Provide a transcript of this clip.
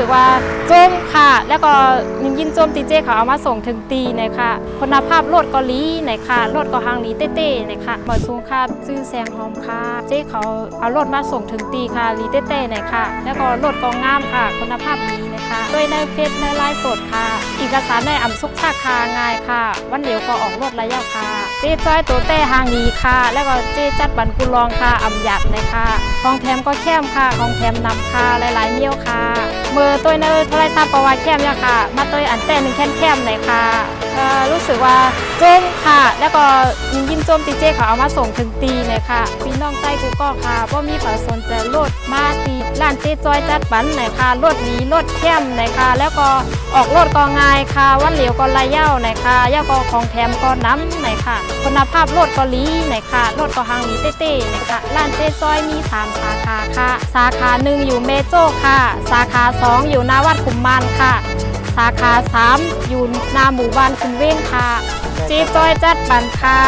สึกว่าโจมค่ะ แล้วก็ยินยินโจมตีเจเขาเอามาส่งถึงตีนะคะคุณภาพรถก็ลีนะคะรถก็หางลีเต้ๆนะคะหมอสูงค่ะชื่อแซงหอมค่ะ เจเขาเอารถมาส่งถึงตีค่ะลีเต้ๆนะคะแล้วก็รถก็งามค่ะ คุณภาพดีนะคะด้วยในเฟซในไลน์สดค่ะเอกสารในอ่ำซุกชาคาง่ายค่ะ วันเดียวก็ออกรถระยะค่ะ เจ๊จ้อยตัวเต้หางดีค่ะ แล้วก็เจ๊จัดบันกุลองค่ะอ่ำหยัดนะคะของแถมก็แคมค่ะของแถมนำค่ะหลายๆเมี่ยวค่ะ เมื่อตัวเนอร์โทรศัพท์ประวัติแคมเนี่ยค่ะ มาตัวอันแต่หนึ่งแค่นแคมเลยค่ะเอ่อรู้สึกว่าเจมค่ะ แล้วก็ยินโจมตีเจเขาเอามาส่งถึงตีเลยค่ะ พี่น้องใต้กูก็ค่ะว่ามีประสนใจรถมาตีร้านเจ๊จอยจัดบันไหนค่ะรถดีรถแคมไหนค่ะ แล้วก็ออกรถก็ง่ายค่ะวันเหลียวก็ระเย้าไหนค่ะเย้าก็ของแถมก็น้ำไหนค่ะ คุณภาพรถก็ลีไหนค่ะรถก็หางลีเต้ๆไหนค่ะร้านเจ๊จอยมีสามสาขาค่ะ สาขาหนึ่งอยู่เมโจค่ะ สาขาสองอยู่นาวัดขุมมันค่ะ สาขาสามอยู่นาหมู่บ้านคุณเว้นค่ะ จ๊จอยจัดบันค่ะ